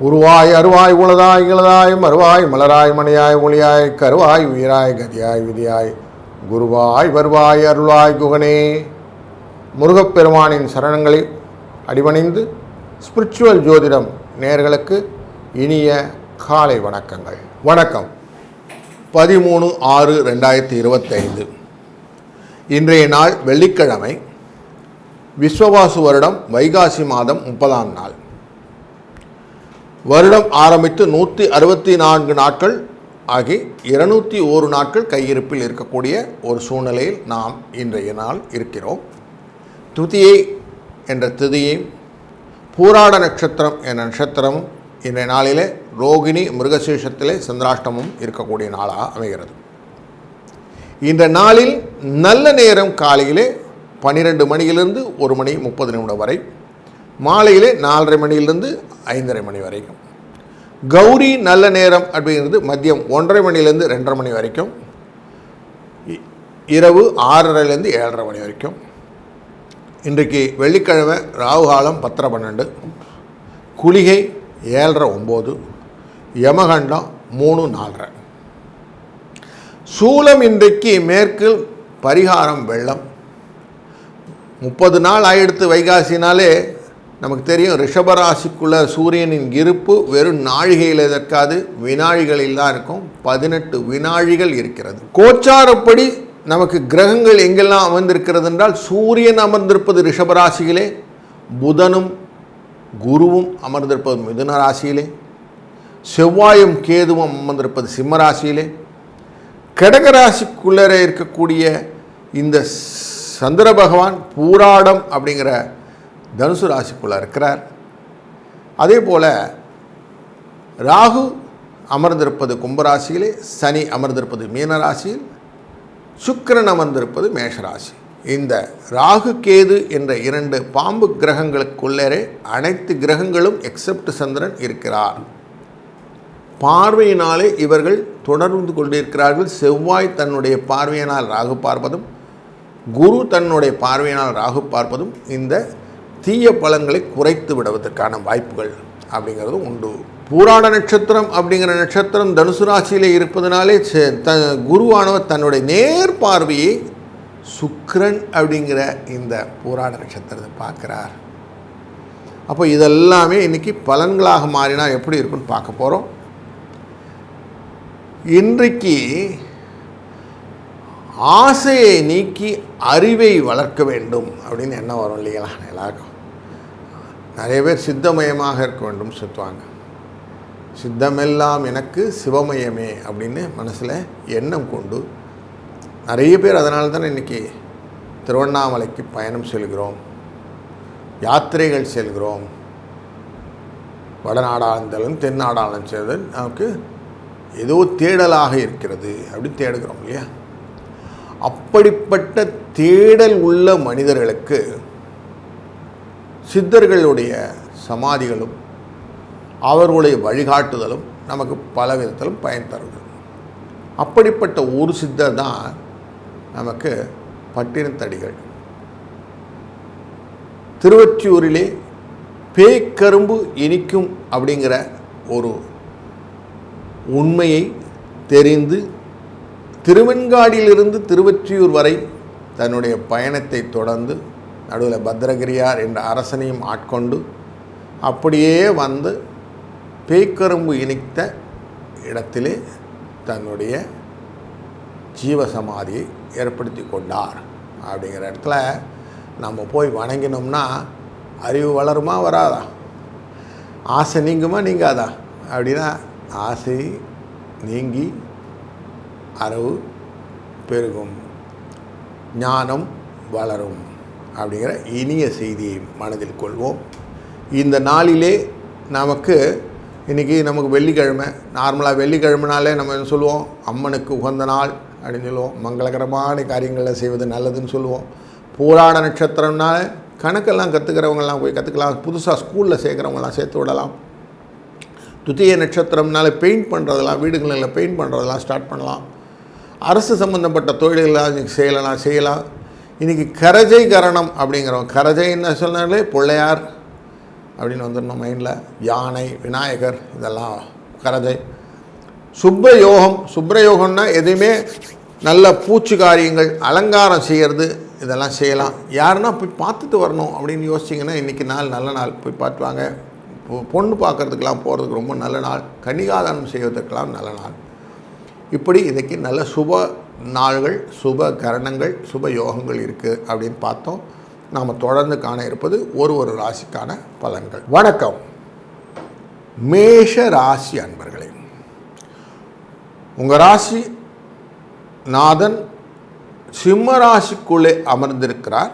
உருவாய் அருவாய் உளதாய் இளதாய் மறுவாய் மலராய் மணியாய் ஒளியாய் கருவாய் உயிராய் கதியாய் விதியாய். குருவாய் வருவாய் அருளாய் குகனே. முருகப்பெருமானின் சரணங்களை அடிபணிந்து ஸ்பிரிச்சுவல் ஜோதிடம் நேர்களுக்கு இனிய காலை வணக்கங்கள். வணக்கம். பதிமூணு ஆறு ரெண்டாயிரத்தி இருபத்தைந்து. இன்றைய நாள் வெள்ளிக்கிழமை. விஸ்வவாசு வருடம் வைகாசி மாதம் முப்பதாம் நாள். வருடம் ஆரம்பித்து நூற்றி அறுபத்தி நான்கு நாட்கள் ஆகி இருநூற்றி ஓரு நாட்கள் கையிருப்பில் இருக்கக்கூடிய ஒரு சூழ்நிலையில் நாம் இன்றைய நாள் இருக்கிறோம். துதியை என்ற திதியை பூராட நட்சத்திரம் என்ற நட்சத்திரமும் இன்றைய நாளிலே ரோகிணி மிருகசீஷத்திலே சந்திராஷ்டமும் இருக்கக்கூடிய நாளாக அமைகிறது. இந்த நாளில் நல்ல நேரம் காலையிலே பன்னிரெண்டு மணியிலிருந்து ஒரு மணி முப்பது நிமிடம் வரை. மாலையிலே நாலரை மணியிலிருந்து ஐந்தரை மணி வரைக்கும். கௌரி நல்ல நேரம் அப்படிங்கிறது மதியம் ஒன்றரை மணிலேருந்து ரெண்டரை மணி வரைக்கும். இரவு ஆறரைலேருந்து ஏழரை மணி வரைக்கும். இன்றைக்கு வெள்ளிக்கிழமை ராகுகாலம் பத்தரை பன்னெண்டு. குளிகை ஏழரை ஒம்பது. யமகண்டம் மூணு நாலரை. சூலம் இன்றைக்கு மேற்கில் பரிகாரம் வெள்ளம். முப்பது நாள் ஆயிடுத்து வைகாசினாலே நமக்கு தெரியும் ரிஷபராசிக்குள்ள சூரியனின் இருப்பு வெறும் நாழிகையில் இருக்காது வினாழிகளில் தான் இருக்கும். பதினெட்டு வினாழிகள் இருக்கிறது. கோச்சாரப்படி நமக்கு கிரகங்கள் எங்கெல்லாம் அமர்ந்திருக்கிறது என்றால் சூரியன் அமர்ந்திருப்பது ரிஷபராசியிலே புதனும் குருவும் அமர்ந்திருப்பது மிதுன ராசியிலே செவ்வாயும் கேதுவும் அமர்ந்திருப்பது சிம்ம ராசியிலே கடகராசிக்குள்ளே இருக்கக்கூடிய இந்த சந்திர பகவான் பூராடம் அப்படிங்கிற தனுசு ராசிக்குள்ளே இருக்கிறார். அதே போல் ராகு அமர்ந்திருப்பது கும்பராசியிலே சனி அமர்ந்திருப்பது மீனராசியில் சுக்கிரன் அமர்ந்திருப்பது மேஷராசி இந்த ராகு கேது என்ற இரண்டு பாம்பு கிரகங்களுக்குள்ளேரே அனைத்து கிரகங்களும் எக்ஸப்ட் சந்திரன் இருக்கிறார். பார்வையினாலே இவர்கள் தொடர்ந்து கொண்டிருக்கிறார்கள். செவ்வாய் தன்னுடைய பார்வையினால் ராகு பார்ப்பதும் குரு தன்னுடைய பார்வையினால் ராகு பார்ப்பதும் இந்த தீய பலன்களை குறைத்து விடுவதற்கான வாய்ப்புகள் அப்படிங்கிறது உண்டு. பூராட நட்சத்திரம் அப்படிங்கிற நட்சத்திரம் தனுசு ராசியிலே இருப்பதனாலே த குருவானவர் தன்னுடைய நேர் பார்வையை சுக்ரன் அப்படிங்கிற இந்த பூராட நட்சத்திரத்தை பார்க்குறார். அப்போ இதெல்லாமே இன்னைக்கு பலன்களாக மாறினா எப்படி இருக்குன்னு பார்க்க போகிறோம் இன்றைக்கு ஆசையை நீக்கி அறிவை வளர்க்க வேண்டும் அப்படின்னு என்ன வரும் இல்லைங்களா எல்லாருக்கும். நிறைய பேர் சித்தமயமாக இருக்க வேண்டும் சுற்றுவாங்க சித்தமெல்லாம் எனக்கு சிவமயமே அப்படின்னு மனசில் எண்ணம் கொண்டு நிறைய பேர் அதனால தானே இன்றைக்கி திருவண்ணாமலைக்கு பயணம் செல்கிறோம். யாத்திரைகள் செல்கிறோம். வடநாடாளுந்தாலும் தென்னாடாளும் செய்தல் நமக்கு ஏதோ தேடலாக இருக்கிறது அப்படின்னு தேடுகிறோம் இல்லையா? அப்படிப்பட்ட தேடல் உள்ள மனிதர்களுக்கு சித்தர்களுடைய சமாதிகளும் அவர்களுடைய வழிகாட்டுதலும் நமக்கு பல விதத்திலும் பயன் தருது. அப்படிப்பட்ட ஒரு சித்தர் தான் நமக்கு பட்டினத்தடிகள். திருவற்றியூரிலே பேய்க்கரும்பு இனிக்கும் அப்படிங்கிற ஒரு உண்மையை தெரிந்து திருவெண்காடியிலிருந்து திருவொற்றியூர் வரை தன்னுடைய பயணத்தை தொடர்ந்து நடுவில் பத்ரகிரியார் என்ற அரசனையும் ஆட்கொண்டு அப்படியே வந்து பேய்க்கரும்பு இனித்த இடத்திலே தன்னுடைய ஜீவசமாதியை ஏற்படுத்தி கொண்டார். அப்படிங்கிற இடத்துல நம்ம போய் வணங்கினோம்னா அறிவு வளருமா வராதா? ஆசை நீங்குமா நீங்காதா? அப்படின்னா ஆசை நீங்கி அறிவு பெருகும் ஞானம் வளரும் அப்படிங்கிற இனிய செய்தியை மனதில் கொள்வோம். இந்த நாளிலே நமக்கு இன்றைக்கி நமக்கு வெள்ளிக்கிழமை. நார்மலாக வெள்ளிக்கிழமைனாலே நம்ம என்ன சொல்லுவோம்? அம்மனுக்கு உகந்த நாள் அப்படின்னு சொல்லுவோம். மங்களகரமான காரியங்களை செய்வது நல்லதுன்னு சொல்லுவோம். போராட நட்சத்திரம்னால கணக்கெல்லாம் கற்றுக்கிறவங்கெல்லாம் போய் கற்றுக்கலாம் புதுசாக ஸ்கூலில் சேர்க்குறவங்கலாம் சேர்த்து விடலாம். துத்திய நட்சத்திரம்னால பெயிண்ட் பண்ணுறதெல்லாம் வீடுகளில் பெயிண்ட் பண்ணுறதெல்லாம் ஸ்டார்ட் பண்ணலாம். அரசு சம்மந்தப்பட்ட தொழில்களாக செய்யலாம் செய்யலாம். இன்றைக்கி கரஜை கரணம் அப்படிங்கிறோம். கரஜைன்னு சொன்னாலே பிள்ளையார் அப்படின்னு வந்துடணும் மைண்டில். யானை விநாயகர் இதெல்லாம் கரஜை. சுப்ரயோகம் சுப்ரயோகம்னா எதையுமே நல்ல பூச்சி காரியங்கள் அலங்காரம் செய்கிறது இதெல்லாம் செய்யலாம். யாருன்னா போய் பார்த்துட்டு வரணும் அப்படின்னு யோசிச்சிங்கன்னா இன்றைக்கி நாள் நல்ல நாள். போய் பார்த்துவாங்க. பொ- பொண்ணு பார்க்கறதுக்கெல்லாம் போகிறதுக்கு ரொம்ப நல்ல நாள். கன்னிகாதானம் செய்வதற்கெல்லாம் நல்ல நாள். இப்படி இன்றைக்கி நல்ல சுப நாள்கள் சுப கரணங்கள் சுப யோகங்கள் இருக்குது அப்படின்னு பார்த்தோம். நாம் தொடர்ந்து காண இருப்பது ஒரு ஒரு ராசிக்கான பலன்கள். வணக்கம். மேஷ ராசி அன்பர்களே உங்கள் ராசி நாதன் சிம்ம ராசிக்குள்ளே அமர்ந்திருக்கிறார்.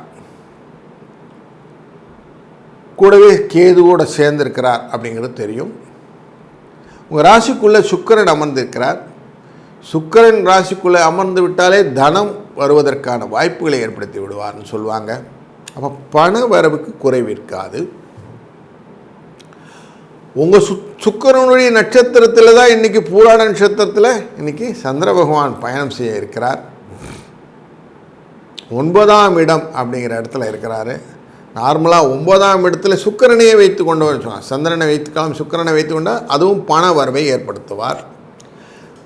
கூடவே கேதுவோட சேர்ந்திருக்கிறார் அப்படிங்கிறது தெரியும். உங்கள் ராசிக்குள்ளே சுக்கிரன் அமர்ந்திருக்கிறார். சுக்கரன் ராசிக்குள்ளே அமர்ந்து விட்டாலே தனம் வருவதற்கான வாய்ப்புகளை ஏற்படுத்தி விடுவார்னு சொல்லுவாங்க. அப்போ பண வரவுக்கு குறைவிருக்காது உங்கள் சு சுக்கரனுடைய நட்சத்திரத்தில் தான் இன்றைக்கி பூராட நட்சத்திரத்தில் இன்றைக்கி சந்திர பகவான் பயணம் செய்ய இருக்கிறார். ஒன்பதாம் இடம் அப்படிங்கிற இடத்துல இருக்கிறாரு. நார்மலாக ஒன்பதாம் இடத்துல சுக்கரனையே வைத்து கொண்டு வர சொன்னார். சந்திரனை வைத்துக்கலாம் சுக்கரனை வைத்து கொண்டால் அதுவும் பண வரவை ஏற்படுத்துவார்.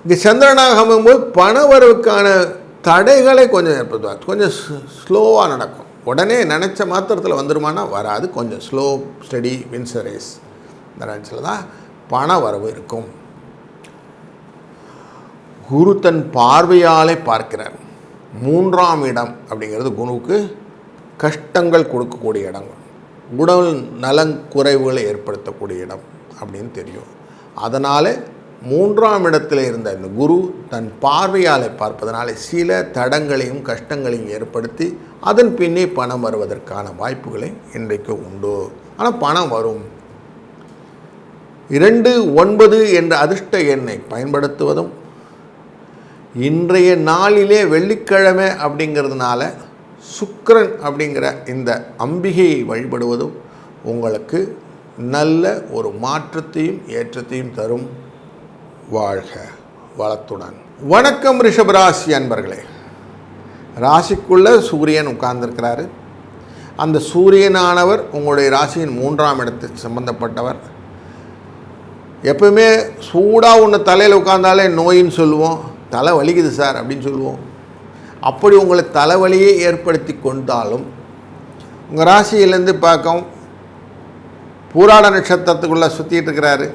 இங்கே சந்திரனாக அமையும்போது பண வரவுக்கான தடைகளை கொஞ்சம் ஏற்படுத்துவார். கொஞ்சம் ஸ்லோவாக நடக்கும். உடனே நினச்ச மாத்திரத்தில் வந்துருமானா? வராது. கொஞ்சம் ஸ்லோ ஸ்டடி வின்ஸ் ரேஸ் இந்த ரேஞ்சில் தான் பண வரவு இருக்கும். குரு தன் பார்வையாலே பார்க்கிறார். மூன்றாம் இடம் அப்படிங்கிறது குருவுக்கு கஷ்டங்கள் கொடுக்கக்கூடிய இடம். உடல் நலங்குறைவுகளை ஏற்படுத்தக்கூடிய இடம் அப்படின்னு தெரியும். அதனால் மூன்றாம் இடத்தில் இருந்த இந்த குரு தன் பார்வையாலை பார்ப்பதனால சில தடங்களையும் கஷ்டங்களையும் ஏற்படுத்தி அதன் பின்னே பணம் வருவதற்கான வாய்ப்புகளை இன்றைக்கு உண்டு. ஆனால் பணம் வரும். இரண்டு ஒன்பது என்ற அதிர்ஷ்ட எண்ணை பயன்படுத்துவதும் இன்றைய நாளிலே வெள்ளிக்கிழமை அப்படிங்கிறதுனால சுக்கரன் அப்படிங்கிற இந்த அம்பிகையை வழிபடுவதும் உங்களுக்கு நல்ல ஒரு மாற்றத்தையும் ஏற்றத்தையும் தரும். வாழ்க வளத்துடன். வணக்கம் ரிஷபராசி அன்பர்களே. ராசிக்குள்ளே சூரியன் உட்கார்ந்துருக்கிறாரு. அந்த சூரியனானவர் உங்களுடைய ராசியின் மூன்றாம் இடத்துக்கு சம்பந்தப்பட்டவர். எப்பவுமே சூடாக ஒன்று தலையில் உட்காந்தாலே நோயின்னு சொல்லுவோம். தலை வலிக்குது சார் அப்படின்னு சொல்லுவோம். அப்படி உங்களை தலைவலியை ஏற்படுத்தி கொண்டாலும் உங்கள் ராசியிலேருந்து பார்க்கும் பூராட நட்சத்திரத்துக்குள்ளே சுற்றிட்டு இருக்கிறாரு.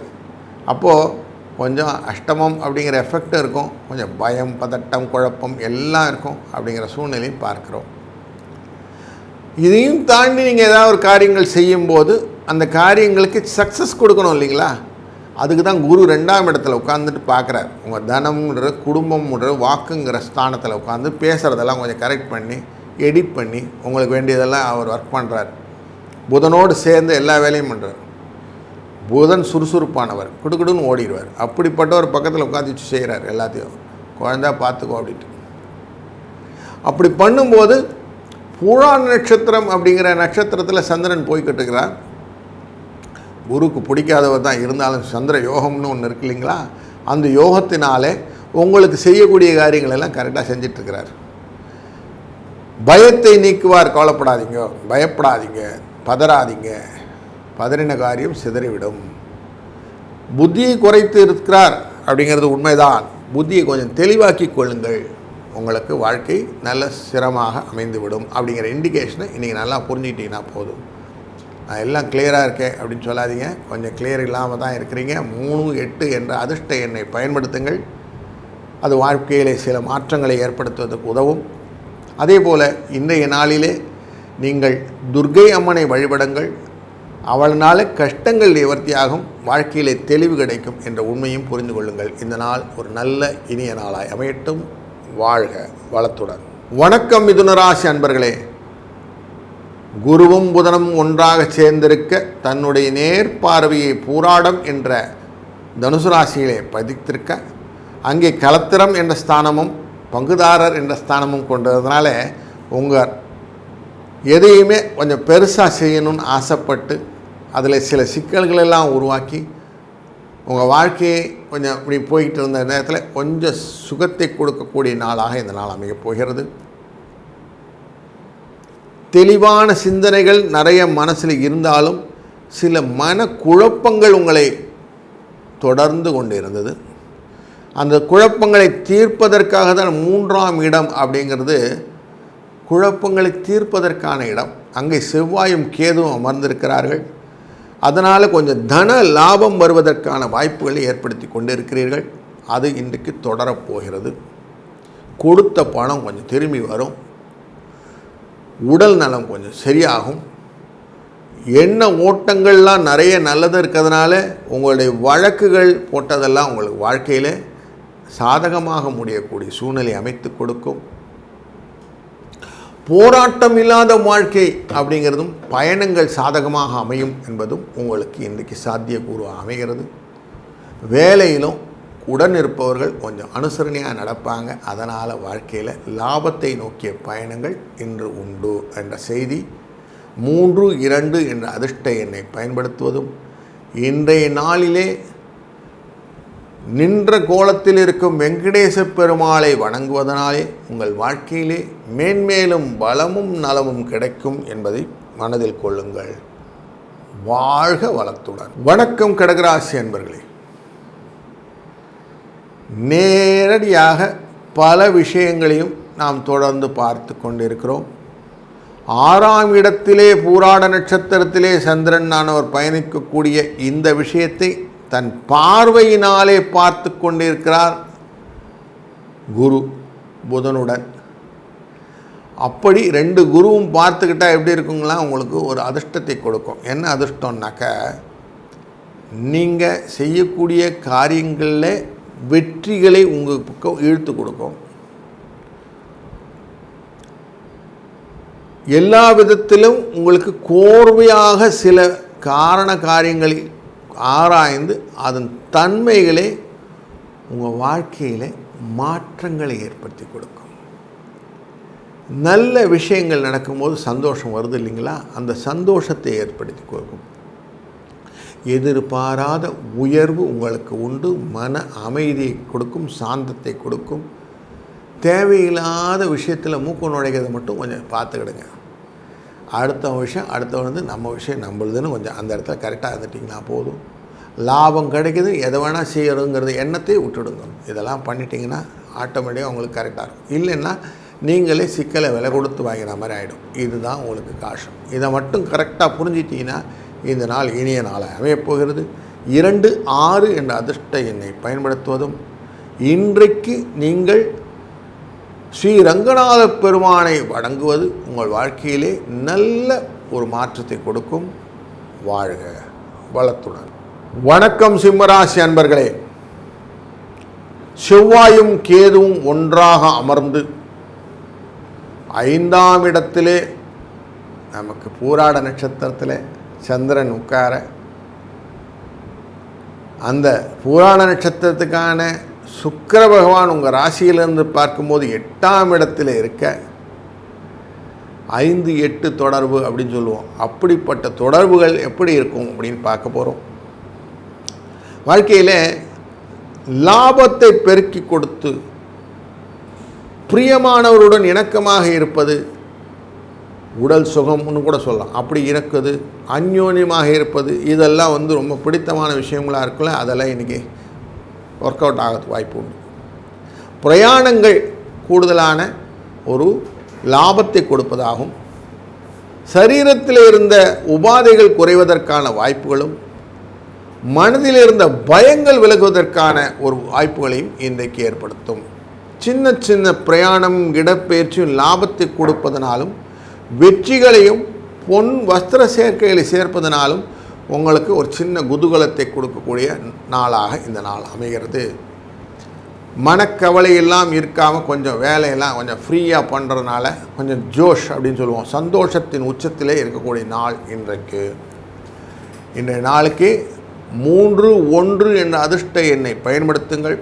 அப்போது கொஞ்சம் அஷ்டமம் அப்படிங்கிற எஃபெக்ட் இருக்கும். கொஞ்சம் பயம் பதட்டம் குழப்பம் எல்லாம் இருக்கும் அப்படிங்கிற சூழ்நிலையும் பார்க்குறோம். இதையும் தாண்டி நீங்கள் ஏதாவது ஒரு காரியங்கள் செய்யும்போது அந்த காரியங்களுக்கு சக்ஸஸ் கொடுக்கணும் இல்லைங்களா? அதுக்கு தான் குரு ரெண்டாம் இடத்துல உட்காந்துட்டு பார்க்குறாரு. உங்கள் தனம்ன்ற குடும்பம்ன்ற வாக்குங்கிற ஸ்தானத்தில் உட்காந்து பேசுகிறதெல்லாம் கொஞ்சம் கரெக்ட் பண்ணி எடிட் பண்ணி உங்களுக்கு வேண்டியதெல்லாம் அவர் ஒர்க் பண்ணுறார் புதனோடு சேர்ந்து எல்லா வேலையும் பண்ணுறார் புதன் சுறுசுறுப்பானவர். குடுக்குடுன்னு ஓடிடுவார். அப்படிப்பட்டவர் பக்கத்தில் உட்காந்து வச்சு செய்கிறார் எல்லாத்தையும். குழந்தா பார்த்துக்கோ அப்படின்ட்டு. அப்படி பண்ணும்போது புழா நட்சத்திரம் அப்படிங்கிற நட்சத்திரத்தில் சந்திரன் போய்கிட்டு இருக்கிறார் குருக்கு பிடிக்காதவர் தான். இருந்தாலும் சந்திர யோகம்னு ஒன்று இருக்கு இல்லைங்களா? அந்த யோகத்தினாலே உங்களுக்கு செய்யக்கூடிய காரியங்கள் எல்லாம் கரெக்டாக செஞ்சிட்ருக்கிறார். பயத்தை நீக்குவார். கவலைப்படாதீங்க. பயப்படாதீங்க. பதறாதீங்க. பதறின காரியம் சிதறிவிடும். புத்தியை குறைத்து இருக்கிறார் அப்படிங்கிறது உண்மைதான். புத்தியை கொஞ்சம் தெளிவாக்கி கொள்ளுங்கள். உங்களுக்கு வாழ்க்கை நல்ல சிரமமாக அமைந்துவிடும் அப்படிங்கிற இண்டிகேஷனை இன்றைக்கி நல்லா புரிஞ்சுக்கிட்டீங்கன்னா போதும். நான் எல்லாம் கிளியராக இருக்கேன் அப்படின்னு சொல்லாதீங்க. கொஞ்சம் கிளியர் இல்லாமல் தான் இருக்கிறீங்க. மூணு எட்டு என்ற அதிர்ஷ்ட எண்ணை பயன்படுத்துங்கள். அது வாழ்க்கையிலே சில மாற்றங்களை ஏற்படுத்துவதற்கு உதவும். அதே போல் இன்றைய நாளிலே நீங்கள் துர்க்கை அம்மனை வழிபடுங்கள். அவள்னால கஷ்டங்கள் நிவர்த்தியாகும் வாழ்க்கையிலே தெளிவு கிடைக்கும் என்ற உண்மையும் புரிந்து கொள்ளுங்கள். இந்த நாள் ஒரு நல்ல இனிய நாளாய் அமையட்டும். வாழ்க வளத்துடன். வணக்கம் மிதுனராசி அன்பர்களே. குருவும் புதனும் ஒன்றாக சேர்ந்திருக்க தன்னுடைய நேர்பார்வையை பூராடம் என்ற தனுசு ராசியிலே பதித்திருக்க அங்கே கலத்திரம் என்ற ஸ்தானமும் பங்குதாரர் என்ற ஸ்தானமும் கொண்டதுனால உங்கள் எதையுமே கொஞ்சம் பெருசாக செய்யணும்னு ஆசைப்பட்டு அதில் சில சிக்கல்கள் எல்லாம் உருவாக்கி உங்கள் வாழ்க்கையை கொஞ்சம் இப்படி போய்கிட்டு இருந்த நேரத்தில் கொஞ்சம் சுகத்தை கொடுக்கக்கூடிய நாளாக இந்த நாள் அமையப் போகிறது. தெளிவான சிந்தனைகள் நிறைய மனசில் இருந்தாலும் சில மன குழப்பங்கள் உங்களை தொடர்ந்து கொண்டு இருந்தது. அந்த குழப்பங்களை தீர்ப்பதற்காக தான் மூன்றாம் இடம் அப்படிங்கிறது குழப்பங்களை தீர்ப்பதற்கான இடம். அங்கே செவ்வாயும் கேதுவும் அமர்ந்திருக்கிறார்கள். அதனால் கொஞ்சம் தன லாபம் வருவதற்கான வாய்ப்புகளை ஏற்படுத்தி கொண்டிருக்கிறீர்கள். அது இன்றைக்கு தொடரப்போகிறது கொடுத்த பணம் கொஞ்சம் திரும்பி வரும். உடல் நலம் கொஞ்சம் சரியாகும். எண்ண ஓட்டங்கள்லாம் நிறைய நல்லது இருக்கிறதுனால உங்களுடைய வழக்குகள் போட்டதெல்லாம் உங்களுக்கு வாழ்க்கையில் சாதகமாக முடியக்கூடிய சூழ்நிலை அமைத்து கொடுக்கும். போராட்டம் இல்லாத வாழ்க்கை அப்படிங்கிறதும் பயணங்கள் சாதகமாக அமையும் என்பதும் உங்களுக்கு இன்றைக்கு சாத்தியக்கூறு அமைகிறது. வேலையிலும் உடன் இருப்பவர்கள் கொஞ்சம் அனுசரணையாக நடப்பாங்க. அதனால் வாழ்க்கையில் லாபத்தை நோக்கிய பயணங்கள் இன்று உண்டு என்ற செய்தி. மூன்று இரண்டு என்ற அதிர்ஷ்ட எண்ணை பயன்படுத்துவதும் இன்றைய நாளிலே நின்ற கோலத்தில் இருக்கும் வெங்கடேச பெருமாளை வணங்குவதனாலே உங்கள் வாழ்க்கையிலே மேன்மேலும் பலமும் நலமும் கிடைக்கும் என்பதை மனதில் கொள்ளுங்கள். வாழ்க வளத்துடன். வணக்கம் கடகராசி அன்பர்களே. நேரடியாக பல விஷயங்களையும் நாம் தொடர்ந்து பார்த்து கொண்டிருக்கிறோம். ஆறாம் இடத்திலே பூராட நட்சத்திரத்திலே சந்திரன் நானவர் பயணிக்கக்கூடிய இந்த விஷயத்தை தன் பார்வையினாலே பார்த்து கொண்டிருக்கிறார் குரு புதனுடன். அப்படி ரெண்டு குருவும் பார்த்துக்கிட்டா எப்படி இருக்குங்களா? உங்களுக்கு ஒரு அதிர்ஷ்டத்தை கொடுக்கும். என்ன அதிர்ஷ்டம்னாக்க நீங்கள் செய்யக்கூடிய காரியங்களில் வெற்றிகளை உங்கள் பக்கம் இழுத்து கொடுக்கும். எல்லா விதத்திலும் உங்களுக்கு கோர்வையாக சில காரண காரியங்களில் ஆராய்ந்து அதன் தன்மைகளே உங்கள் வாழ்க்கையில் மாற்றங்களை ஏற்படுத்தி கொடுக்கும். நல்ல விஷயங்கள் நடக்கும்போது சந்தோஷம் வருது இல்லைங்களா? அந்த சந்தோஷத்தை ஏற்படுத்தி கொடுக்கும். எதிர்பாராத உயர்வு உங்களுக்கு உண்டு. மன அமைதியை கொடுக்கும் சாந்தத்தை கொடுக்கும். தேவையில்லாத விஷயத்தில் மூக்கு நுழைக்கிறத மட்டும் கொஞ்சம் பார்த்துக்கிடுங்க. அடுத்த விஷயம் அடுத்த வந்து நம்ம விஷயம் நம்மளுதுன்னு கொஞ்சம் அந்த இடத்துல கரெக்டாக இருந்துட்டிங்கன்னா போதும். லாபம் கிடைக்குது எதை வேணால் செய்யறதுங்கிறது எண்ணத்தை விட்டுடுங்க. இதெல்லாம் பண்ணிட்டீங்கன்னா ஆட்டோமேட்டிக்காக உங்களுக்கு கரெக்டாக இருக்கும். இல்லைன்னா நீங்களே சிக்கலை விலை கொடுத்து வாங்கின மாதிரி ஆகிடும் இதுதான் உங்களுக்கு காஷம் இதை மட்டும் கரெக்டாக புரிஞ்சிட்டிங்கன்னா இந்த நாள் இனிய நாளாக அமையப்போகிறது இரண்டு ஆறு என்ற அதிர்ஷ்ட எண்ணை பயன்படுத்துவதும் இன்றைக்கு நீங்கள் ஸ்ரீ ரங்கநாத பெருமானை வணங்குவது உங்கள் வாழ்க்கையிலே நல்ல ஒரு மாற்றத்தை கொடுக்கும். வாழ்க வளத்துடன். வணக்கம் சிம்மராசி அன்பர்களே. செவ்வாயும் கேதுவும் ஒன்றாக அமர்ந்து ஐந்தாம் இடத்திலே நமக்கு பூராட நட்சத்திரத்தில் சந்திரன் உட்கார அந்த பூராட நட்சத்திரத்துக்கான சுக்கர பகவான் உங்கள் ராசியிலிருந்து பார்க்கும்போது எட்டாம் இடத்தில் இருக்க ஐந்து எட்டு தொடர்பு அப்படின்னு சொல்லுவோம். அப்படிப்பட்ட தொடர்புகள் எப்படி இருக்கும் அப்படின்னு பார்க்க போகிறோம் வாழ்க்கையில் லாபத்தை பெருக்கி கொடுத்து பிரியமானவருடன் இணக்கமாக இருப்பது உடல் சுகம்னு கூட சொல்லலாம். அப்படி இருக்குது அந்யோன்யமாக இருப்பது இதெல்லாம் வந்து ரொம்ப பிடித்தமான விஷயங்களாக இருக்குல்ல அதெல்லாம் இன்றைக்கி ஒர்க் அவுட் ஆகிறது வாய்ப்பு உண்டு. பிரயாணங்கள் கூடுதலான ஒரு லாபத்தை கொடுப்பதாகும். சரீரத்தில் இருந்த உபாதைகள் குறைவதற்கான வாய்ப்புகளும் மனதில் இருந்த பயங்கள் விலகுவதற்கான ஒரு வாய்ப்புகளையும் இன்றைக்கு ஏற்படுத்தும். சின்ன சின்ன பிரயாணம் இடப்பெயர்ச்சியும் லாபத்தை கொடுப்பதனாலும் வெற்றிகளையும் பொன் வஸ்திர சேர்க்கைகளை சேர்ப்பதனாலும் உங்களுக்கு ஒரு சின்ன குதூகலத்தை கொடுக்கக்கூடிய நாளாக இந்த நாள் அமைகிறது. மனக்கவலை எல்லாம் இருக்காமல் கொஞ்சம் வேலையெல்லாம் கொஞ்சம் ஃப்ரீயாக பண்ணுறதுனால கொஞ்சம் ஜோஷ் அப்படின்னு சொல்லுவோம். சந்தோஷத்தின் உச்சத்திலே இருக்கக்கூடிய நாள் இன்றைக்கு. இன்றைய நாளுக்கு மூன்று ஒன்று என்ற அதிர்ஷ்ட எண்ணை பயன்படுத்துங்கள்.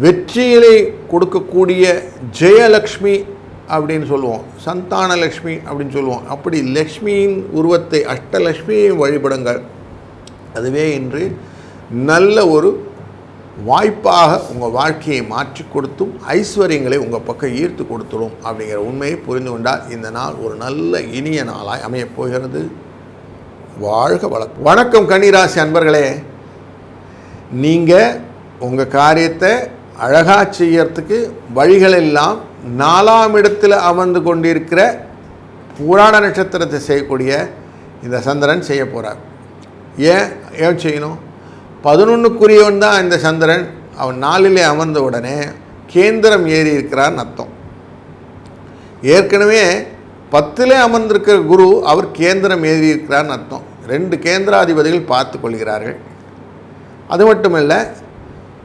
வெற்றிகளை கொடுக்கக்கூடிய ஜெயலக்ஷ்மி அப்படின்னு சொல்லுவோம். சந்தானலக்ஷ்மி அப்படின்னு சொல்லுவோம். அப்படி லக்ஷ்மியின் உருவத்தை அஷ்டலக்ஷ்மியை வழிபடுங்கள். அதுவே இன்று நல்ல ஒரு வாய்ப்பாக உங்கள் வாழ்க்கையை மாற்றி கொடுத்தும் ஐஸ்வர்யங்களை உங்கள் பக்கம் ஈர்த்து கொடுத்துடும் அப்படிங்கிற உண்மையை புரிந்து கொண்டால் இந்த நாள் ஒரு நல்ல இனிய நாளாய் அமையப் போகிறது. வாழ்க வளர்ப்பு வணக்கம் கன்னிராசி அன்பர்களே. நீங்கள் உங்கள் காரியத்தை அழகாக செய்யறதுக்கு வழிகளெல்லாம் நாலாம் இடத்தில் அமர்ந்து கொண்டிருக்கிற புராண நட்சத்திரத்தை செய்யக்கூடிய இந்த சந்திரன் செய்ய போகிறார் ஏன்? ஏன் செய்யணும்? பதினொன்றுக்குரியவன் தான் இந்த சந்திரன். அவன் நாளிலே அமர்ந்த உடனே கேந்திரம் ஏறி இருக்கிறான்னு அர்த்தம். ஏற்கனவே பத்திலே அமர்ந்திருக்கிற குரு அவர் கேந்திரம் ஏறி இருக்கிறான்னு அர்த்தம். ரெண்டு கேந்திராதிபதிகள் பார்த்து கொள்கிறார்கள். அது மட்டுமல்ல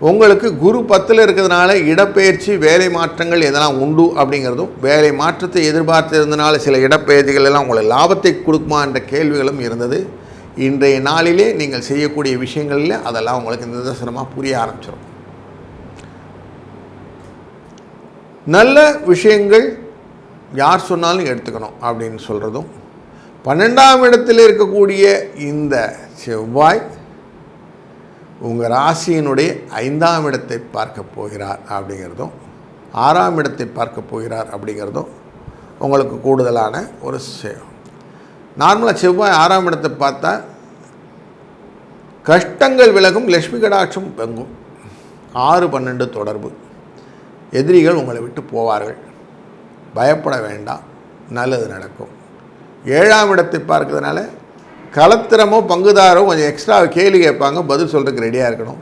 உங்களுக்கு குரு பத்தில் இருக்கிறதுனால இடப்பெயர்ச்சி வேலை மாற்றங்கள் எதெல்லாம் உண்டு அப்படிங்கிறதும் வேலை மாற்றத்தை எதிர்பார்த்திருந்தனால சில இடப்பெயர்ச்சிகள் எல்லாம் உங்களை லாபத்தை கொடுக்குமா என்ற கேள்விகளும் இருந்தது. இன்றைய நாளிலே நீங்கள் செய்யக்கூடிய விஷயங்களில் அதெல்லாம் உங்களுக்கு நிதர்சனமாக புரிய ஆரம்பிச்சிடும் நல்ல விஷயங்கள் யார் சொன்னாலும் எடுத்துக்கணும் அப்படின்னு சொல்கிறதும் பன்னெண்டாம் இடத்தில் இருக்கக்கூடிய இந்த செவ்வாய் உங்கள் ராசியினுடைய ஐந்தாம் இடத்தை பார்க்க போகிறார் அப்படிங்கிறதும் ஆறாம் இடத்தை பார்க்க போகிறார் அப்படிங்கிறதும் உங்களுக்கு கூடுதலான ஒரு விஷயம். நார்மலாக செவ்வாய் ஆறாம் இடத்தை பார்த்தா கஷ்டங்கள் விலகும் லக்ஷ்மி கடாட்சம் வெங்கும் ஆறு பன்னெண்டு தொடர்பு. எதிரிகள் உங்களை விட்டு போவார்கள். பயப்பட வேண்டாம். நல்லது நடக்கும். ஏழாம் இடத்தை பார்க்கறதுனால கலத்திரமோ பங்குதாரோ கொஞ்சம் எக்ஸ்ட்ரா கேள்வி கேட்பாங்க பதில் சொல்கிறதுக்கு ரெடியாக இருக்கணும்.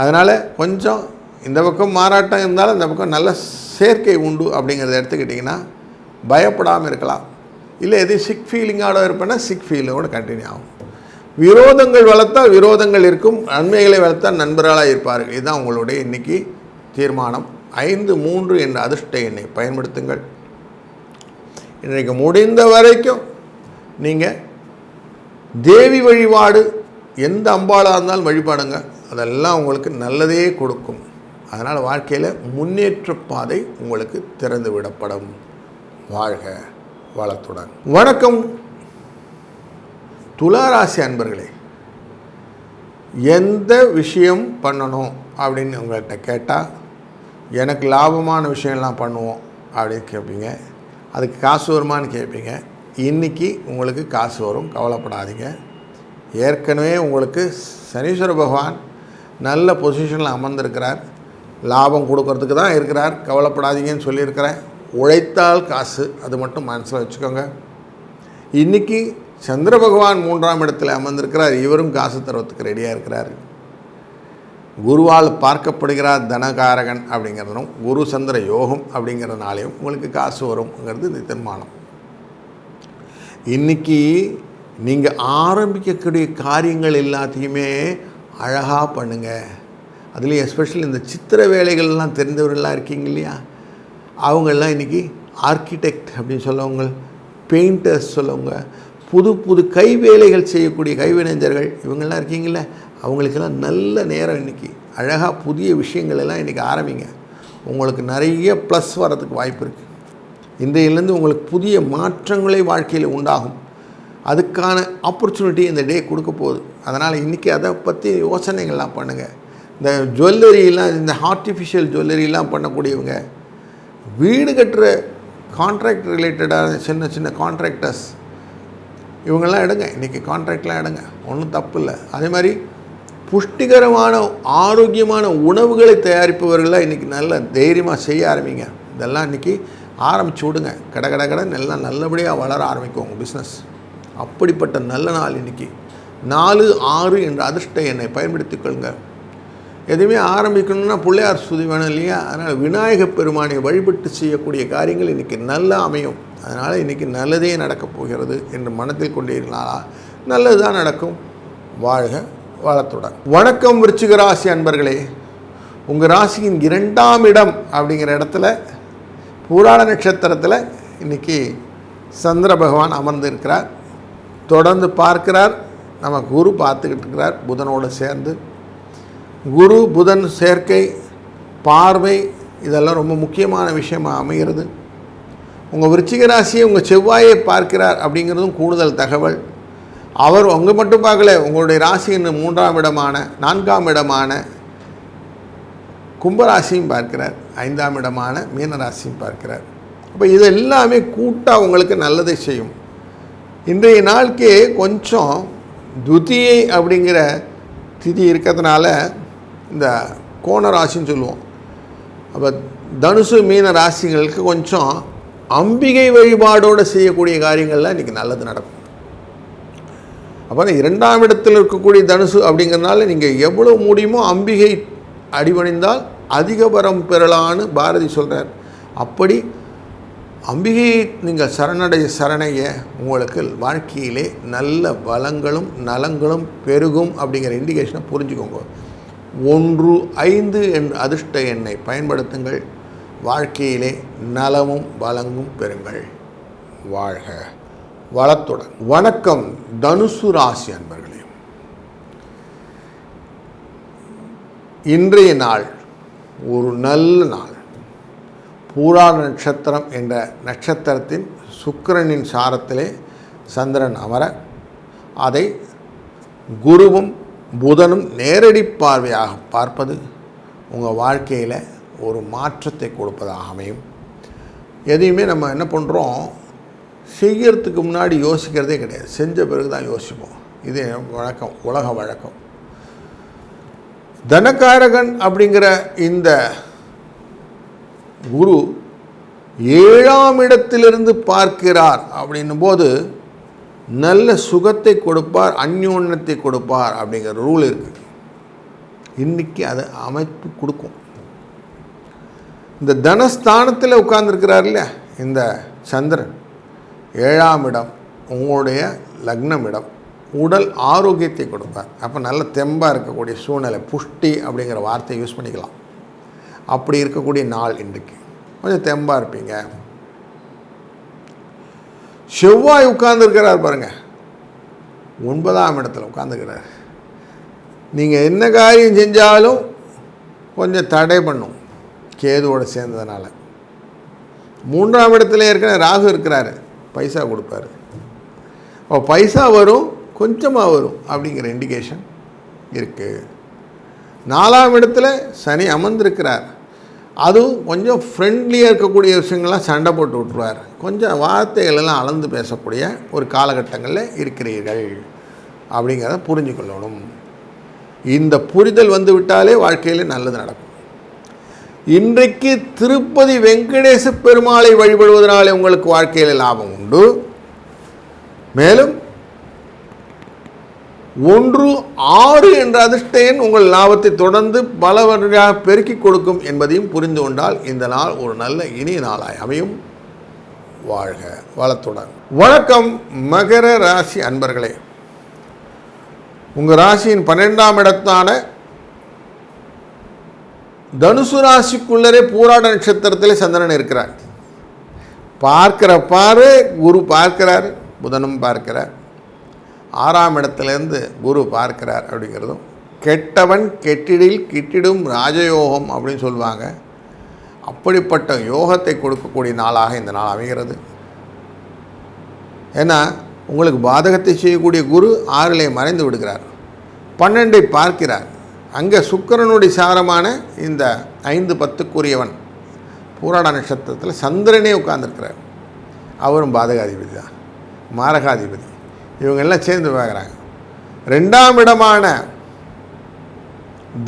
அதனால் கொஞ்சம் இந்த பக்கம் மாறாட்டம் இருந்தாலும் இந்த பக்கம் நல்ல சேர்க்கை உண்டு அப்படிங்கிறத எடுத்துக்கிட்டிங்கன்னா பயப்படாமல் இருக்கலாம். இல்லை எது சிக் ஃபீலிங்கோட இருப்பேன்னா சிக் ஃபீலிங்கோட கண்டினியூ ஆகும். விரோதங்கள் வளர்த்தால் விரோதங்கள் இருக்கும். நன்மைகளை வளர்த்தால் நண்பர்களாக இருப்பார்கள். இதுதான் உங்களுடைய இன்றைக்கி தீர்மானம். ஐந்து மூன்று என்ற அதிர்ஷ்ட எண்ணை பயன்படுத்துங்கள். இன்றைக்கு முடிந்த வரைக்கும் நீங்கள் தேவி வழிபாடு எந்த அம்பாளாக இருந்தாலும் வழிபாடுங்க. அதெல்லாம் உங்களுக்கு நல்லதே கொடுக்கும். அதனால் வாழ்க்கையில் முன்னேற்ற பாதை உங்களுக்கு திறந்து விடப்படும். வாழ்க வளத்துடன். வணக்கம். துளாராசி அன்பர்களே எந்த விஷயம் பண்ணணும் அப்படின்னு உங்கள்கிட்ட கேட்டால் எனக்கு லாபமான விஷயம்லாம் பண்ணுவோம் அப்படின்னு கேட்பீங்க அதுக்கு காசு வருமானு கேட்பீங்க இன்றைக்கி உங்களுக்கு காசு வரும் கவலைப்படாதீங்க. ஏற்கனவே உங்களுக்கு சனீஸ்வர பகவான் நல்ல பொசிஷனில் அமர்ந்திருக்கிறார். லாபம் கொடுக்கறதுக்கு தான் இருக்கிறார் கவலைப்படாதீங்கன்னு சொல்லியிருக்கிறேன். உழைத்தால் காசு அது மட்டும் மனசில் வச்சுக்கோங்க. இன்றைக்கி சந்திர பகவான் மூன்றாம் இடத்தில் அமர்ந்திருக்கிறார் இவரும் காசு தருவதுக்கு ரெடியாக இருக்கிறார். குருவால் பார்க்கப்படுகிறார் தனகாரகன் அப்படிங்கிறதும் குரு சந்திர யோகம் அப்படிங்கிறதுனாலையும் உங்களுக்கு காசு வரும்ங்கிறது இந்த தீர்மானம். இன்றைக்கி நீங்கள் ஆரம்பிக்கக்கூடிய காரியங்கள் எல்லாத்தையுமே அழகாக பண்ணுங்கள் அதுலேயும் எஸ்பெஷலி இந்த சித்திர வேலைகள்லாம் தெரிந்தவர்கள்லாம் இருக்கீங்க இல்லையா? அவங்கெல்லாம் இன்றைக்கி ஆர்கிடெக்ட் அப்படின்னு சொல்லவங்க பெயிண்டர்ஸ் சொல்லவங்க புது புது கை வேலைகள் செய்யக்கூடிய கைவினைஞர்கள் இவங்கெல்லாம் இருக்கீங்கள அவங்களுக்கெல்லாம் நல்ல நேரம் இன்றைக்கி அழகாக புதிய விஷயங்கள் எல்லாம் இன்றைக்கி ஆரம்பிங்க. உங்களுக்கு நிறைய ப்ளஸ் வரதுக்கு வாய்ப்பு இருக்குது இன்றையிலேருந்து உங்களுக்கு புதிய மாற்றங்களே வாழ்க்கையில் உண்டாகும். அதுக்கான ஆப்பர்ச்சுனிட்டி இந்த டே கொடுக்க போகுது. அதனால் இன்றைக்கி அதை பற்றி யோசனைகள்லாம் பண்ணுங்கள் இந்த ஜுவல்லரிலாம் இந்த ஆர்டிஃபிஷியல் ஜுவல்லரிலாம் பண்ணக்கூடியவங்க வீடு கட்டுற கான்ட்ராக்ட் ரிலேட்டடான சின்ன சின்ன கான்ட்ராக்டர்ஸ் இவங்கெல்லாம் எடுங்க. இன்றைக்கி கான்ட்ராக்ட்லாம் எடுங்க. ஒன்றும் தப்பு இல்லை. அதே மாதிரி புஷ்டிகரமான ஆரோக்கியமான உணவுகளை தயாரிப்பவர்களாக இன்றைக்கி நல்ல தைரியமாக செய்ய ஆரம்பிங்க. இதெல்லாம் இன்றைக்கி ஆரம்பிச்சு விடுங்க. கடை கடை கடை எல்லாம் நல்லபடியாக வளர ஆரம்பிக்கும் உங்கள் பிஸ்னஸ் அப்படிப்பட்ட நல்ல நாள் இன்றைக்கி நாலு ஆறு என்ற அதிர்ஷ்ட எண்ணை பயன்படுத்திக் கொள்ளுங்க. எதுவுமே ஆரம்பிக்கணும்னா பிள்ளையார் சுதி வேணும் இல்லையா? அதனால் விநாயகப் பெருமானை வழிபட்டு செய்யக்கூடிய காரியங்கள் இன்றைக்கி நல்லா அமையும். அதனால் இன்றைக்கி நல்லதே நடக்கப் போகிறது என்று மனத்தில் கொண்டீர்களா நல்லது தான் நடக்கும். வாழ்க வளத்துடன். வணக்கம் விருச்சிக ராசி அன்பர்களே. உங்கள் ராசியின் இரண்டாம் இடம் அப்படிங்கிற இடத்துல புராண நட்சத்திரத்தில் இன்றைக்கி சந்திர பகவான் அமர்ந்திருக்கிறார். தொடர்ந்து பார்க்கிறார். நம்ம குரு பார்த்துக்கிட்டு இருக்கிறார். புதனோடு சேர்ந்து. குரு புதன் சேர்க்கை பார்வை இதெல்லாம் ரொம்ப முக்கியமான விஷயமாக அமைகிறது. உங்கள் விருச்சிக ராசியை உங்கள் செவ்வாயை பார்க்கிறார் அப்படிங்கிறதும் கூடுதல் தகவல். அவர் உங்கள் மட்டும் பார்க்கல உங்களுடைய ராசியின் மூன்றாம் இடமான நான்காம் இடமான கும்பராசியும் பார்க்கிறார். ஐந்தாம் இடமான மீனராசியும் பார்க்கிறார். அப்போ இது எல்லாமே கூட்டாக உங்களுக்கு நல்லதை செய்யும். இன்றைய நாளுக்கே கொஞ்சம் துதியை அப்படிங்கிற திதி இருக்கிறதுனால இந்த கோண ராசின்னு சொல்லுவோம். அப்போ தனுசு மீன ராசிகளுக்கு கொஞ்சம் அம்பிகை வழிபாடோடு செய்யக்கூடிய காரியங்கள்லாம் இன்றைக்கி நல்லது நடக்கும். அப்புறம் இரண்டாம் இடத்தில் இருக்கக்கூடிய தனுசு அப்படிங்கிறதுனால நீங்கள் எவ்வளோ முடியுமோ அம்பிகை அடிபணிந்தால் அதிகபரம் பெறலான்னு பாரதி சொல்கிறார் அப்படி அம்பிகையை நீங்கள் சரணடைய சரணைய உங்களுக்கு வாழ்க்கையிலே நல்ல வளங்களும் நலங்களும் பெருகும் அப்படிங்கிற இண்டிகேஷனை புரிஞ்சுக்கோங்க. ஒன்று ஐந்து என் அதிர்ஷ்ட எண்ணை பயன்படுத்துங்கள். வாழ்க்கையிலே நலமும் வளங்கும் பெறுங்கள். வாழ்க வளத்துடன். வணக்கம். தனுசு ராசி அன்பர்களே. இன்றைய நாள் ஒரு நல்ல நாள். பூராட நட்சத்திரம் என்ற நட்சத்திரத்தின் சுக்கிரனின் சாரத்திலே சந்திரன் அமர அதை குருவும் புதனும் நேரடி பார்வையாக பார்ப்பது உங்கள் வாழ்க்கையில் ஒரு மாற்றத்தை கொடுப்பதாக அமையும். எதையுமே நம்ம என்ன பண்ணுறோம் செய்யறதுக்கு முன்னாடி யோசிக்கிறதே கிடையாது. செஞ்ச பிறகு தான் யோசிப்போம். இது வழக்கம் உலக வழக்கம். தனகாரகன் அப்படிங்கிற இந்த குரு ஏழாம் இடத்திலிருந்து பார்க்கிறார் அப்படின்னும் போது நல்ல சுகத்தை கொடுப்பார் அந்யோன்னத்தை கொடுப்பார் அப்படிங்கிற ரூல் இருக்குது இன்றைக்கி அதை அமைப்பு கொடுக்கும். இந்த தனஸ்தானத்தில் உட்கார்ந்துருக்கிறார் இல்லையா? இந்த சந்திரன். ஏழாம் இடம் உங்களுடைய லக்னம் இடம். உடல் ஆரோக்கியத்தை கொடுப்பார். அப்போ நல்ல தெம்பாக இருக்கக்கூடிய சூழ்நிலை புஷ்டி அப்படிங்கிற வார்த்தையை யூஸ் பண்ணிக்கலாம். அப்படி இருக்கக்கூடிய நாள் இன்றைக்கு. கொஞ்சம் தெம்பாக இருப்பீங்க. செவ்வாய் உட்கார்ந்துருக்கிறார் பாருங்கள் ஒன்பதாம் இடத்துல உட்காந்துக்கிறார் நீங்கள் என்ன காரியம் செஞ்சாலும் கொஞ்சம் தடை பண்ணும். கேதுவோடு சேர்ந்ததுனால. மூன்றாம் இடத்துல ஏற்கனவே ராகு இருக்கிறாரு. பைசா கொடுப்பாரு. அப்போ பைசா வரும் கொஞ்சமாக வரும் அப்படிங்கிற இண்டிகேஷன் இருக்குது நாலாம் இடத்துல சனி அமர்ந்திருக்கிறார். அதுவும் கொஞ்சம் ஃப்ரெண்ட்லியாக இருக்கக்கூடிய விஷயங்கள்லாம் சண்டை போட்டு விட்ருவார் கொஞ்சம் வார்த்தைகள் எல்லாம் அளந்து பேசக்கூடிய ஒரு காலகட்டங்களில் இருக்கிறீர்கள் அப்படிங்கிறத புரிஞ்சுக்கொள்ளணும் இந்த புரிதல் வந்து விட்டாலே வாழ்க்கையில் நல்லது நடக்கும். இன்றைக்கு திருப்பதி வெங்கடேச பெருமாளை வழிபடுவதனாலே உங்களுக்கு வாழ்க்கையில் லாபம் உண்டு. மேலும் ஒன்று ஆறு என்ற அதிர்ஷ்ட உங்கள் லாபத்தை தொடர்ந்து பல வழியாக பெருக்கிக் கொடுக்கும் என்பதையும் புரிந்து கொண்டால் இந்த நாள் ஒரு நல்ல இனிய நாளாய் அமையும். வாழ்க வளத்துடன். வணக்கம் மகர ராசி அன்பர்களே. உங்கள் ராசியின் பன்னெண்டாம் இடத்தான தனுசு ராசிக்குள்ளரே பூராட நட்சத்திரத்திலே சந்திரன் இருக்கிறார். பார்க்கிற பாரு குரு பார்க்கிறார் புதனும் பார்க்கிறார். ஆறாம் இடத்துலேருந்து குரு பார்க்கிறார் அப்படிங்கிறதும் கெட்டவன் கெட்டிடில் கிட்டிடும் ராஜயோகம் அப்படின்னு சொல்லுவாங்க. அப்படிப்பட்ட யோகத்தை கொடுக்கக்கூடிய நாளாக இந்த நாள் அமைகிறது. ஏன்னா உங்களுக்கு பாதகத்தை செய்யக்கூடிய குரு ஆறிலே மறைந்து விடுகிறார். பன்னெண்டை பார்க்கிறார். அங்கே சுக்கிரனுடைய சாரமான இந்த ஐந்து பத்துக்குரியவன் பூராட நட்சத்திரத்தில் சந்திரனே உட்கார்ந்துருக்கிறார். அவரும் பாதகாதிபதி தான் மாரகாதிபதி. இவங்க எல்லாம் சேர்ந்து பார்க்குறாங்க. ரெண்டாம் இடமான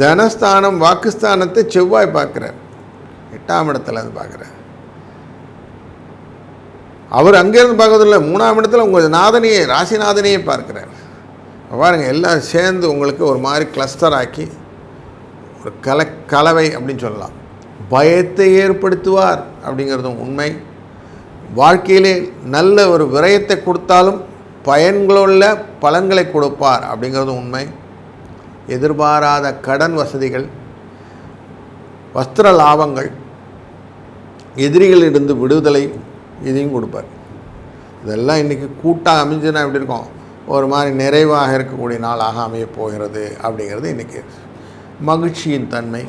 தனஸ்தானம் வாக்குஸ்தானத்தை செவ்வாய் பார்க்குறார். எட்டாம் இடத்துல அது பார்க்குறார். அவர் அங்கேருந்து பார்க்கறதில்ல மூணாம் இடத்துல உங்கள் நாதனையே ராசிநாதனையே பார்க்குறார். பாருங்கள் எல்லாம் சேர்ந்து உங்களுக்கு ஒரு மாதிரி கிளஸ்டர் ஆக்கி ஒரு கல கலவை அப்படின்னு சொல்லலாம். பயத்தை ஏற்படுத்துவார் அப்படிங்கிறதும் உண்மை. வாழ்க்கையிலே நல்ல ஒரு விரயத்தை கொடுத்தாலும் பயன்களுள்ள பலன்களை கொடுப்பார் அப்படிங்கிறது உண்மை. எதிர்பாராத கடன் வசதிகள் வஸ்திர லாபங்கள் எதிரிகளிலிருந்து விடுதலை இதையும் கொடுப்பார். இதெல்லாம் இன்றைக்கி கூட்டாக அமைஞ்சுன்னா எப்படி இருக்கும்? ஒரு மாதிரி நிறைவாக இருக்கக்கூடிய நாளாக அமையப் போகிறது அப்படிங்கிறது இன்றைக்கி மகிழ்ச்சியின் தன்மை.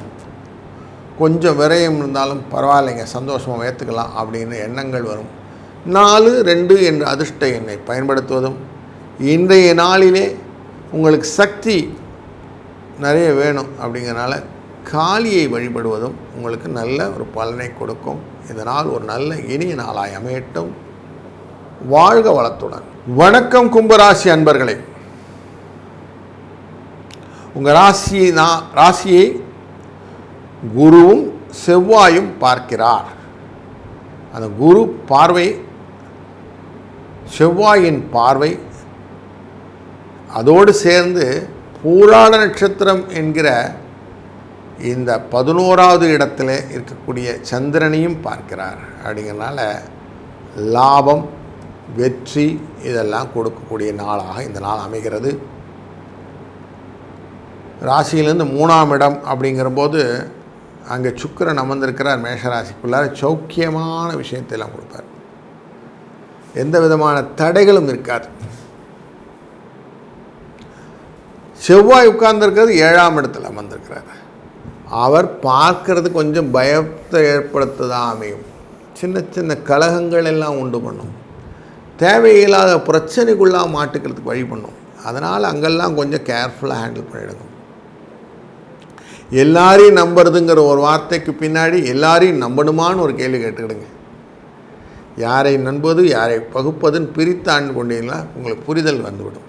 கொஞ்சம் விரயம் இருந்தாலும் பரவாயில்லைங்க சந்தோஷமாக ஏற்றுக்கலாம் அப்படின்னு எண்ணங்கள் வரும். நாலு ரெண்டு என்ற அதிர்ஷ்ட எண்ணை பயன்படுத்துவதும் இன்றைய நாளிலே உங்களுக்கு சக்தி நிறைய வேணும் அப்படிங்கிறனால காளியை வழிபடுவதும் உங்களுக்கு நல்ல ஒரு பலனை கொடுக்கும். இதனால் ஒரு நல்ல இனிய நாளாய் அமையட்டும். வாழ்க வளத்துடன். வணக்கம் கும்பராசி அன்பர்களே. உங்கள் ராசியை நான் ராசியை குருவும் செவ்வாயும் பார்க்கிறார். அந்த குரு பார்வை செவ்வாயின் பார்வை அதோடு சேர்ந்து பூராட நட்சத்திரம் என்கிற இந்த பதினோராவது இடத்துல இருக்கக்கூடிய சந்திரனையும் பார்க்கிறார். அப்படிங்கிறனால லாபம் வெற்றி இதெல்லாம் கொடுக்கக்கூடிய நாளாக இந்த நாள் அமைகிறது. ராசியிலேருந்து மூணாம் இடம் அப்படிங்கிறபோது அங்கே சுக்கிரன் அமர்ந்திருக்கிறார் மேஷராசிக்குள்ளார சௌக்கியமான விஷயத்தையெல்லாம் கொடுப்பார். எந்த விதமான தடைகளும் இருக்காது. செவ்வாய் உட்கார்ந்துருக்கிறது ஏழாம் இடத்துல அமர்ந்திருக்கிறார். அவர் பார்க்கறது கொஞ்சம் பயத்தை ஏற்படுத்ததான் அமையும். சின்ன சின்ன கலகங்கள் எல்லாம் உண்டு பண்ணும். தேவையில்லாத பிரச்சனைக்குள்ளாக மாட்டுக்கிறதுக்கு வழி பண்ணும். அதனால் அங்கெல்லாம் கொஞ்சம் கேர்ஃபுல்லாக ஹேண்டில் பண்ணிடுங்க. எல்லாரையும் நம்புறதுங்கிற ஒரு வார்த்தைக்கு பின்னாடி எல்லாரையும் நம்பணுமான்னு ஒரு கேள்வி கேட்டுக்கிடுங்க. யாரை நண்பது யாரை பகுப்பதுன்னு பிரித்தாண்டு கொண்டீங்கன்னா உங்களுக்கு புரிதல் வந்துவிடும்.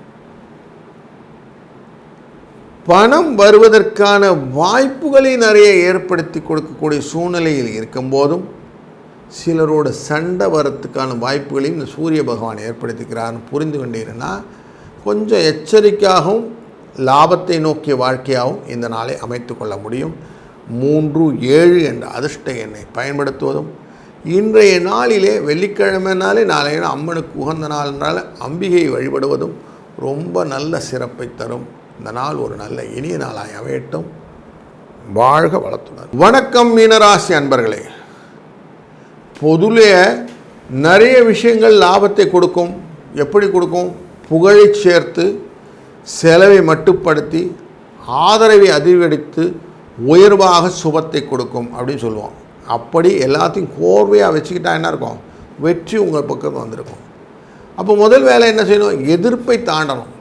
பணம் வருவதற்கான வாய்ப்புகளை நிறைய ஏற்படுத்தி கொடுக்கக்கூடிய சூழ்நிலையில் இருக்கும்போதும் சிலரோட சண்டை வரத்துக்கான வாய்ப்புகளையும் இந்த சூரிய பகவான் ஏற்படுத்திக்கிறார்னு புரிந்து கொண்டீங்கன்னா கொஞ்சம் எச்சரிக்கையாகவும் லாபத்தை நோக்கிய வாழ்க்கையாகவும் இந்த நாளை அமைத்து கொள்ள முடியும். மூன்று ஏழு என்ற அதிர்ஷ்ட எண்ணை பயன்படுத்துவதும் இன்றைய நாளிலே வெள்ளிக்கிழமைனாலே நாளைய அம்மனுக்கு உகந்த நாள்னால அம்பிகையை வழிபடுவதும் ரொம்ப நல்ல சிறப்பை தரும். இந்த நாள் ஒரு நல்ல இனிய நாளாய் அமையட்டும். வாழ்க வளத்துடன். வணக்கம் மீனராசி அன்பர்களே. பொதுலே நிறைய விஷயங்கள் லாபத்தை கொடுக்கும். எப்படி கொடுக்கும்? புகழை சேர்த்து செலவை மட்டுப்படுத்தி ஆதரவை அதிகரித்து உயர்வாக சுபத்தை கொடுக்கும் அப்படின்னு சொல்லுவோம். அப்படி எல்லாத்தையும் கோர்வையாக வச்சுக்கிட்டா என்ன இருக்கும்? வெற்றி உங்கள் பக்கம் வந்திருக்கும். அப்போ முதல் வேலை என்ன செய்யணும்? எதிர்ப்பை தாண்டணும்.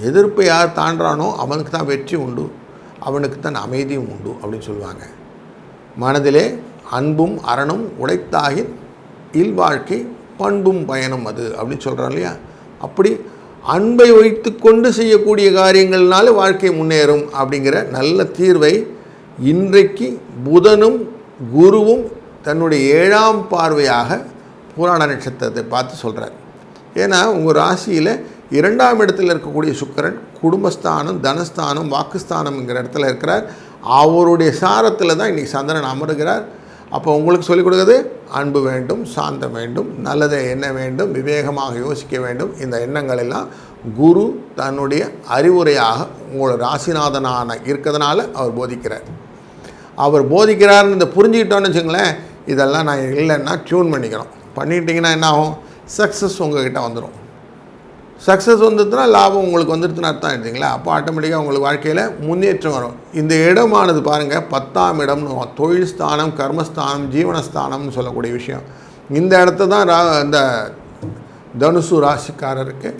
எதிர்ப்பை யார் தாண்டுறானோ அவனுக்கு தான் வெற்றி உண்டு. அவனுக்கு தான் அமைதியும் உண்டு அப்படின்னு சொல்லுவாங்க. மனதிலே அன்பும் அறனும் உடைத்தாகின் இல்வாழ்க்கை பண்பும் பயணம் அது அப்படின்னு சொல்கிறான் இல்லையா? அப்படி அன்பை வைத்து கொண்டு செய்யக்கூடிய காரியங்கள்னால வாழ்க்கை முன்னேறும் அப்படிங்கிற நல்ல தீர்வை இன்றைக்கு புதனும் குருவும் தன்னுடைய ஏழாம் பார்வையாக புராண நட்சத்திரத்தை பார்த்து சொல்கிறார் ஏன்னா உங்கள் ராசியில் இரண்டாம் இடத்தில் இருக்கக்கூடிய சுக்கரன் குடும்பஸ்தானம் தனஸ்தானம் வாக்குஸ்தானம்ங்கிற இடத்துல இருக்கிறார். அவருடைய சாரத்தில் தான் இன்றைக்கி சந்திரன் அமருகிறார். அப்போ உங்களுக்கு சொல்லிக் கொடுக்குறது அன்பு வேண்டும் சாந்தம் வேண்டும் நல்லதை என்ன வேண்டும் விவேகமாக யோசிக்க வேண்டும். இந்த எண்ணங்கள் எல்லாம் குரு தன்னுடைய அறிவுரையாக உங்களோட ராசிநாதனான இருக்கிறதுனால அவர் போதிக்கிறார். அவர் போதிக்கிறாருன்னு இந்த புரிஞ்சுக்கிட்டோன்னு வச்சுங்களேன் இதெல்லாம் நான் இல்லைன்னா டியூன் பண்ணிக்கிறோம். பண்ணிக்கிட்டிங்கன்னா என்ன ஆகும்? சக்ஸஸ் உங்ககிட்ட வந்துடும் சக்ஸஸ் வந்துட்டுனா லாபம் உங்களுக்கு வந்துடுதுன்னு அர்த்தம் எடுத்தீங்களா அப்போ ஆட்டோமேட்டிக்காக உங்களுக்கு வாழ்க்கையில் முன்னேற்றம் வரும். இந்த இடமானது பாருங்கள் பத்தாம் இடம்னு தொழில் ஸ்தானம் கர்மஸ்தானம் ஜீவனஸ்தானம்னு சொல்லக்கூடிய விஷயம். இந்த இடத்த தான் ரா இந்த தனுசு ராசிக்காரருக்கு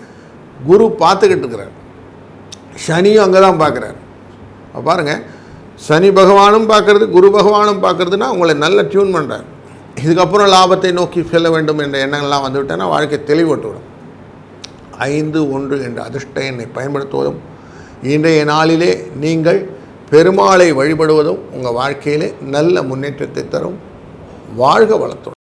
குரு பார்த்துக்கிட்டு இருக்கிறார். சனியும் அங்கே தான் பார்க்குறாரு பாருங்கள் சனி பகவானும் பார்க்குறது குரு பகவானும் பார்க்குறதுனா உங்களை நல்ல டியூன் பண்ணுறார் இதுக்கப்புறம் லாபத்தை நோக்கி செல்ல வேண்டும் என்ற எண்ணங்கள்லாம் வந்துவிட்டேன்னா வாழ்க்கை தெளிவட்டுவிடும் ஐந்து ஒன்று என்ற அதிர்ஷ்ட எண்ணை பயன்படுத்துவதும் இன்றைய நாளிலே நீங்கள் பெருமாளை வழிபடுவதும் உங்கள் வாழ்க்கையிலே நல்ல முன்னேற்றத்தை தரும். வாழ்க வளத்துடன்.